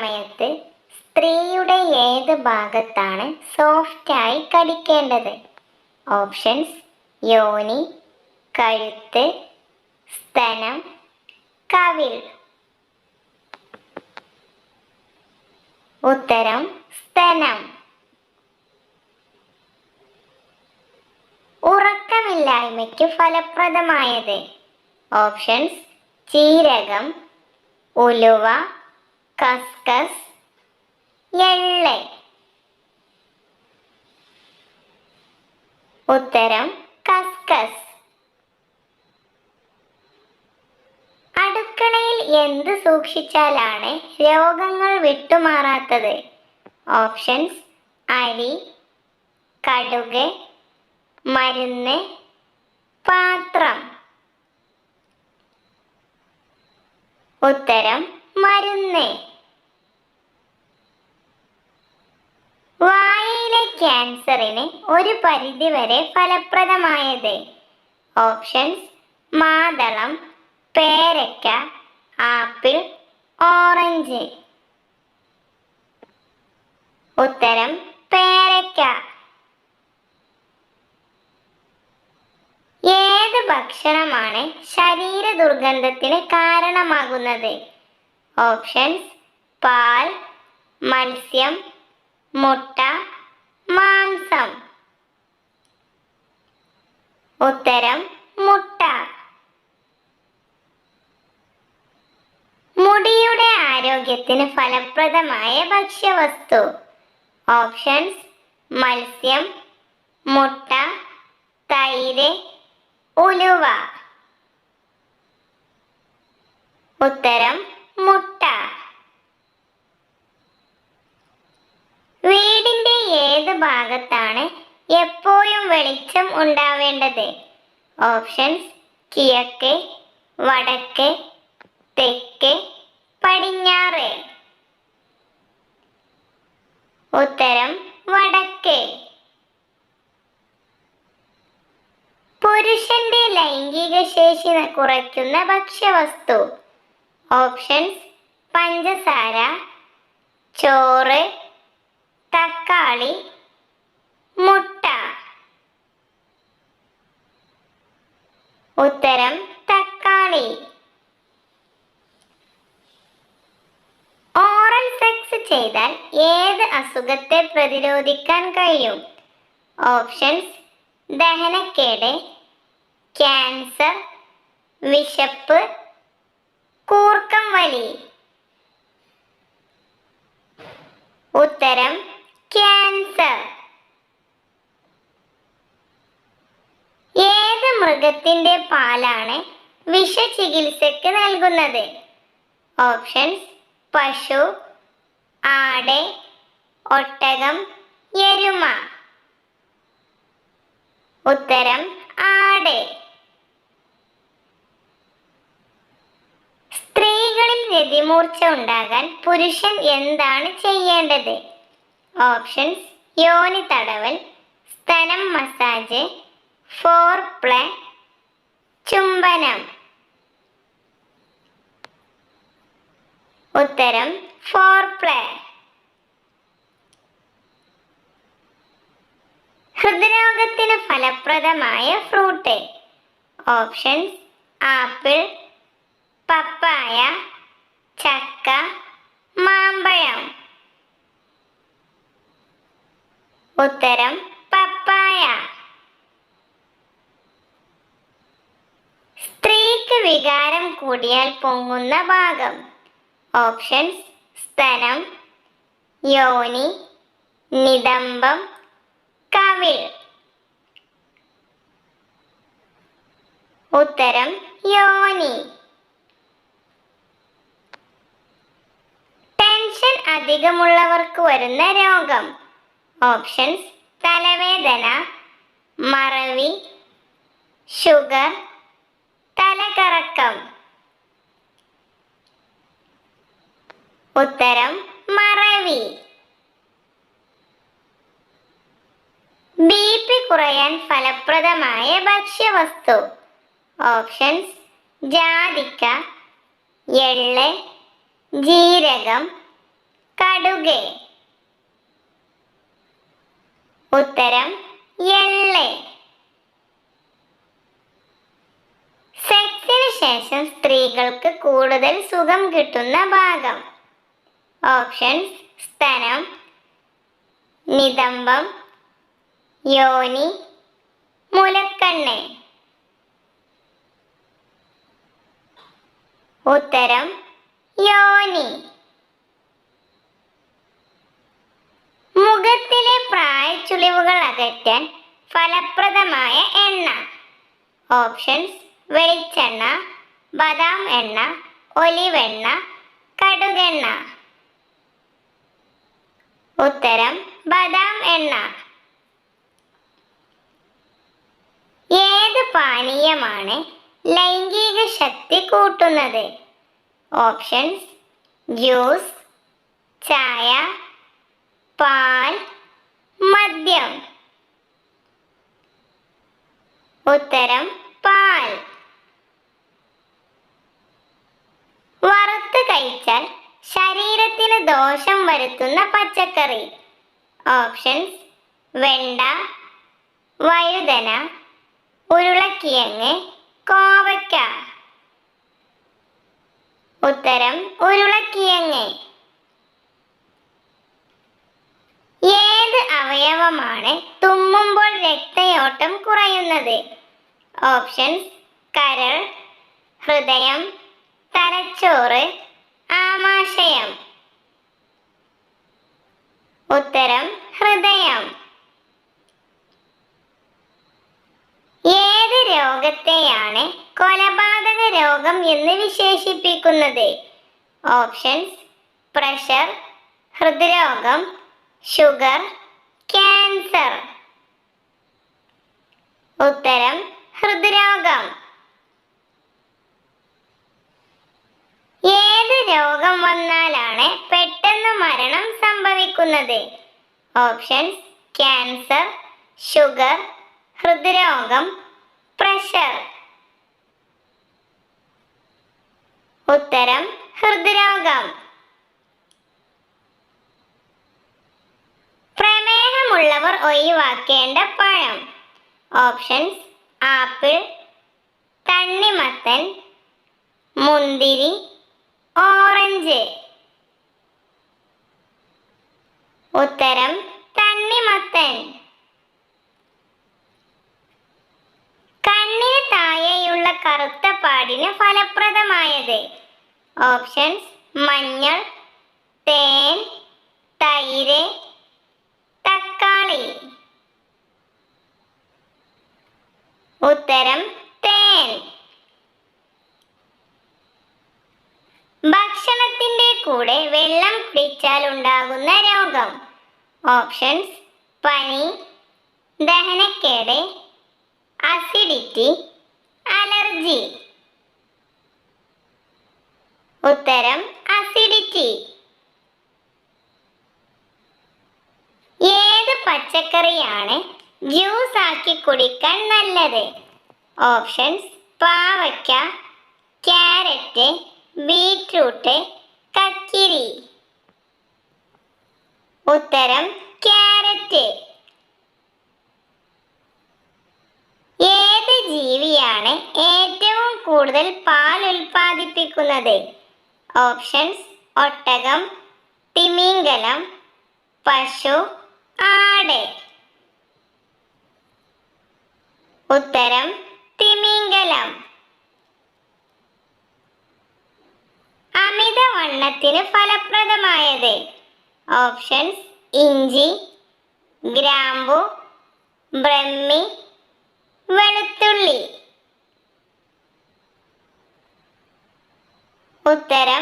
സമയത്ത് സ്ത്രീയുടെ ഏത് ഭാഗത്താണ് സോഫ്റ്റായി കടിക്കേണ്ടത്? ഓപ്ഷൻസ് യോനി കഴുത്ത് സ്തനം കവിൾ. ഉത്തരം സ്തനം. ഉറക്കമില്ലായ്മയ്ക്ക് ഫലപ്രദമായത്? ഓപ്ഷൻസ് ചീരകം ഉലുവ കസ്കസ് എള്ള്. ഉത്തരം കസ്കസ്. അടുക്കളയിൽ എന്ത് സൂക്ഷിച്ചാലാണ് രോഗങ്ങൾ വിട്ടുമാറാത്തത്? ഓപ്ഷൻസ് അരി കടുക് മരുന്ന് പാത്രം. ഉത്തരം മരുന്ന്. വായയിലെ ക്യാൻസറിന് ഒരു പരിധിവരെ ഫലപ്രദമായത്. ഓപ്ഷൻസ് മാതളം പേരക്ക ആപ്പിൾ ഓറഞ്ച്. ഉത്തരം പേരക്ക ഏത് ഭക്ഷണമാണ് ശരീര ദുർഗന്ധത്തിന് കാരണമാകുന്നത്? ഓപ്ഷൻസ് പാൽ മത്സ്യം മുട്ട മാംസം. ഉത്തരം മുട്ട. മുടിയുടെ ആരോഗ്യത്തിന് ഫലപ്രദമായ ഭക്ഷ്യവസ്തു. ഓപ്ഷൻസ് മത്സ്യം മുട്ട തൈര് ഉലുവ. ഉത്തരം മുട്ട. വീടിന്റെ ഏത് ഭാഗത്താണ് എപ്പോഴും വെളിച്ചം ഉണ്ടാവേണ്ടത്? ഓപ്ഷൻസ് കിഴക്ക് വടക്ക് തെക്ക് പടിഞ്ഞാറ്. ഉത്തരം വടക്ക്. പുരുഷന്റെ ലൈംഗിക ശേഷി കുറയ്ക്കുന്ന ഭക്ഷ്യവസ്തു. ഓപ്ഷൻസ് പഞ്ചസാര ചോറ് തക്കാളി മുട്ട. ഉത്തരം തക്കാളി. ഓറൽ സെക്സ് ചെയ്താൽ ഏത് അസുഖത്തെ പ്രതിരോധിക്കാൻ കഴിയും? ഓപ്ഷൻസ് ദഹനക്കേട് ക്യാൻസർ വിശപ്പ് കൂർക്കം വലി. ഉത്തരം ക്യാൻസർ ഏത് പാലാണ് വിഷചികിത്സക്ക് നൽകുന്നത്. ഓപ്ഷൻസ് പശു ആട് ഒട്ടകം എരുമ. ഉത്തരം ആട്. സ്ത്രീകളിൽ രതിമൂർച്ച ഉണ്ടാകാൻ പുരുഷൻ എന്താണ് ചെയ്യേണ്ടത്? ഓപ്ഷൻസ് യോനി തടവൽ സ്തനം മസാജ് ഫോർ പ്ലേ ചുംബനം. ഉത്തരം ഫോർ പ്ലേ ഹൃദ്രോഗത്തിന് ഫലപ്രദമായ ഫ്രൂട്ട് ഓപ്ഷൻസ് ആപ്പിൾ പപ്പായ ചക്ക മാമ്പഴം. ഉത്തരം പപ്പായ. സ്ത്രീക്ക് വികാരം കൂടിയാൽ പൊങ്ങുന്ന ഭാഗം. ഓപ്ഷൻസ് സ്തനം യോനി നിതംബം കവിൾ. ഉത്തരം യോനി. ടെൻഷൻ അധികമുള്ളവർക്ക് വരുന്ന രോഗം. ഓപ്ഷൻസ് തലവേദന മറവി ഷുഗർ തലകറക്കം. ഉത്തരം മറവി. ബി പി കുറയാൻ ഫലപ്രദമായ ഭക്ഷ്യവസ്തു. ഓപ്ഷൻസ് ജാതിക്ക എള്ള് ജീരകം കടുക്. ഉത്തരം എള്ള്. ശേഷം സ്ത്രീകൾക്ക് കൂടുതൽ സുഖം കിട്ടുന്ന ഭാഗം. ഓപ്ഷൻസ്. സ്തനം. നിതംബം. യോനി. മുലക്കണ്ണ്. ഉത്തരം. യോനി. മുഖത്തിലെ പ്രായച്ചുളിവുകൾ അകറ്റാൻ ഫലപ്രദമായ എണ്ണ. ഓപ്ഷൻസ്. വെളിച്ചെണ്ണ ബദാം എണ്ണ ഒലിവെണ്ണ കടുകെണ്ണ ഉത്തരം ബദാം എണ്ണ. ഏത് പാനീയമാണ് ലൈംഗിക ശക്തി കൂട്ടുന്നത്? ഓപ്ഷൻസ് ജ്യൂസ് ചായ പാൽ മദ്യം. ഉത്തരം ദോഷം വരുത്തുന്ന പച്ചക്കറി. ഓപ്ഷൻസ് വെണ്ട വഴുതന ഉരുളക്കിഴങ്ങ് കോവയ്ക്ക. ഉത്തരം ഉരുളക്കിഴങ്ങ്. ഏത് അവയവമാണ് തുമ്മുമ്പോൾ രക്തയോട്ടം കുറയുന്നത്? ഓപ്ഷൻസ് കരൾ ഹൃദയം തലച്ചോറ് ആമാശയം. ഉത്തരം ഹൃദയം. ഏത് രോഗത്തെയാണ് കൊലപാതക രോഗം എന്ന് വിശേഷിപ്പിക്കുന്നത്? ഓപ്ഷൻസ് പ്രഷർ ഹൃദ്രോഗം ഷുഗർ ക്യാൻസർ. ഉത്തരം ഹൃദ്രോഗം. ഏത് രോഗം വന്നാലാണ് സംഭവിക്കുന്നത് ഓപ്ഷൻസ് ക്യാൻസർ ഷുഗർ ഹൃദ്രോഗം പ്രഷർ ഉത്തരം ഹൃദ്രോഗം. പ്രമേഹമുള്ളവർ ഒഴിവാക്കേണ്ട പഴം. ഓപ്ഷൻസ് ആപ്പിൾ തണ്ണിമത്തൻ മുന്തിരി ഓറഞ്ച്. ഉത്തരം തണ്ണിമത്തൻ. കണ്ണിന് താഴെയുള്ള കറുത്ത പാടിന് ഫലപ്രദമായത് ഓപ്ഷൻസ് മഞ്ഞൾ തേൻ തൈര് തക്കാളി. ഉത്തരം തേൻ. കൂടെ വെള്ളം കുടിച്ചാൽ ഉണ്ടാകുന്ന രോഗം. ഓപ്ഷൻസ് പനി ദഹനക്കേട് അസിഡിറ്റി അലർജി. ഉത്തരം അസിഡിറ്റി. ഏത് പച്ചക്കറിയാണ് ജ്യൂസ് ആക്കി കുടിക്കാൻ നല്ലത്? ഓപ്ഷൻസ് പാവയ്ക്ക ക്യാരറ്റ് ബീറ്റ്റൂട്ട് കക്കിരി ഉത്തരം കാരറ്റ് ഏത് ജീവിയാണ് ഏറ്റവും കൂടുതൽ പാൽ ഉൽപ്പാദിപ്പിക്കുന്നത്? ഓപ്ഷൻസ് ഒട്ടകം തിമിംഗലം പശു ആട്. ഉത്തരം തിമിംഗലം അമിതവണ്ണത്തിന് ഫലപ്രദമായത്. ഓപ്ഷൻസ് ഇഞ്ചി ഗ്രാമ്പു ബ്രഹ്മി വെളുത്തുള്ളി. ഉത്തരം